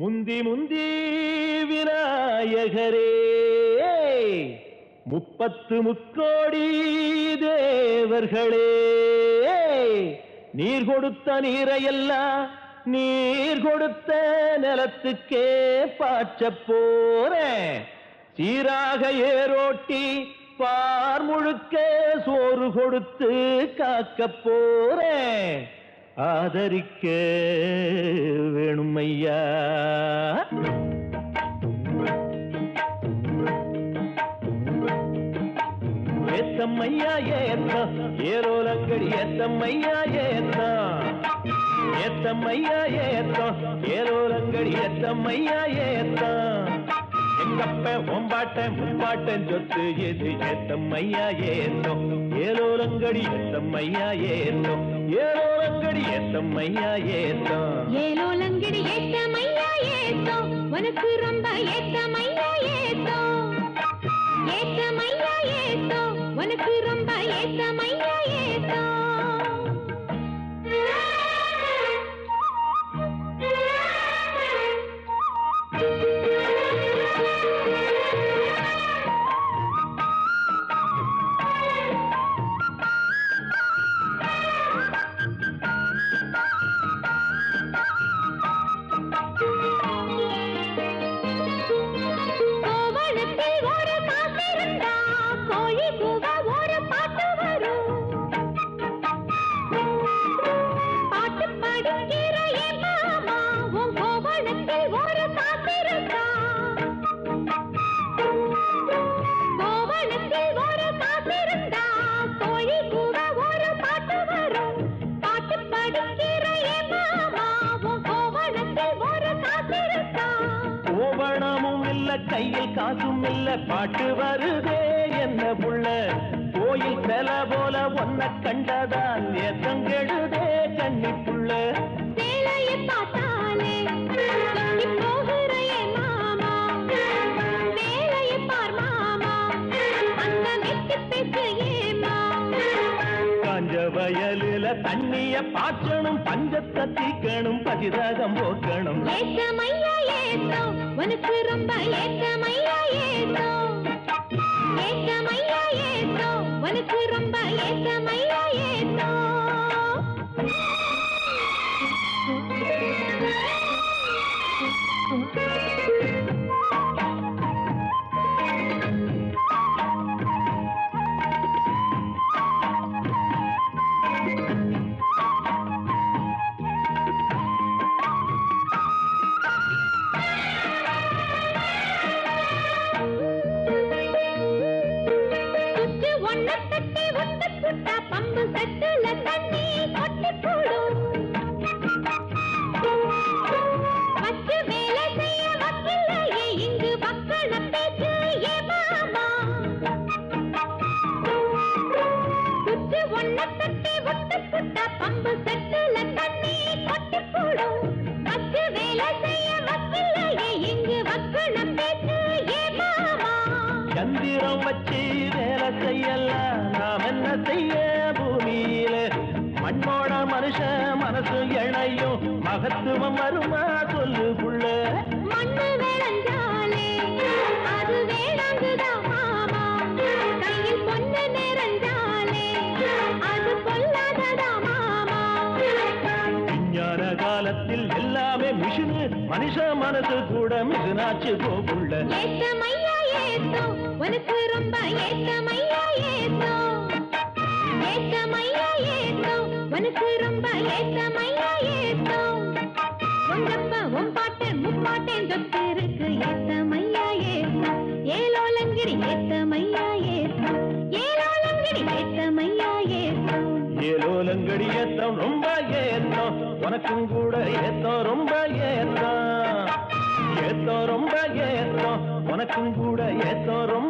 முந்தி முந்தி விநாயகரே. முப்பத்து முக்கோடி தேவர்களே. நீர் கொடுத்த நீரையெல்லாம் நீர் கொடுத்த நிலத்துக்கே பாய்ச்சப் போற சீராக ஏரோட்டி பார் முழுக்க சோறு கொடுத்து காக்க போறேன். ஆதரிக்க வேணுமையா? ஏத்தம்மையா ஏத்தா. ஏரோலங்கடி ஏத்தம்மையா ஏத்தா. ஏத்தம்மையா ஏத்தா. ஏரோலங்கடி ஏத்தம்மையா ஏத்தா. எங்கப்ப ஒம்பாட்ட முப்பாட்டன் சொத்து எது? ஏத்தம்மையா ஏத்தோம் ஏலோலங்கடி ஏத்தம்மையா ஏத்தோம் ஏலோலங்கடி ஏத்தம்மையா ஏத்தம். ஏலோலங்கிடி ஏத்தமையா ஏத்தம். உனக்கு ரொம்ப ஏத்தமையா ஏத்தம். ஏத்தமையா ஏத்தம். உனக்கு இல்ல கையில் காசும் இல்ல பாட்டு வருதே என்ன புள்ள? கோயில் செல போல ஒன்ன கண்டதால் ஏத்தங்கெடுதே கண்ணி புள்ள. வயலுல தண்ணிய பாய்ச்சணும் பஞ்சத்தை தீக்கணும் பதிரகம் போக்கணும். உனக்கு ரொம்ப ஏத்தமையா ஏத்தோ ஏத்தமையா ஏத்தோ உனக்கு ரொம்ப ஏத்தமையா சந்திரம் வச்சு வேலை செய்யலாம். நாம் என்ன செய்ய பூமியில? மண்ணோட மனுஷன் மனசு இணையும் மகத்துவம் வருமா சொல்லு புள்ள. மண்ணு விளைஞ்சாலே அது வேளாங்குதான் மாமா. கையில் பொண்ணு நிறைஞ்சாலே அது பொல்லாததா மாமா. விஞ்ஞான காலத்தில் எல்லாமே மிஷினு. மனுஷ மனசு கூட மிஷினாச்சு போகுள்ள உனக்கு ரொம்ப ஏத்தமையா ஏத்தோ ஏத்தமையா ஏத்தோ உனக்கு ரொம்ப ஏத்தமையா ஏத்தோ உங்கப்ப உன் பாட்டு முப்பாட்டேன் சொத்து ஏத்தமையா ஏத்தோ ஏலோலங்கிரி ஏத்தமையா ஏத்தோ ஏலோலங்கிரி ஏத்தமையா ஏத்தோ ஏலோலங்கடி ஏத்தம் ரொம்ப ஏத்தம் உனக்கும் கூட ஏத்தம் ரொம்ப ஏத்தம் ஏத்தம் ரொம்ப ஏத்தம் உனக்கும் கூட ஏத்தம் ரொம்ப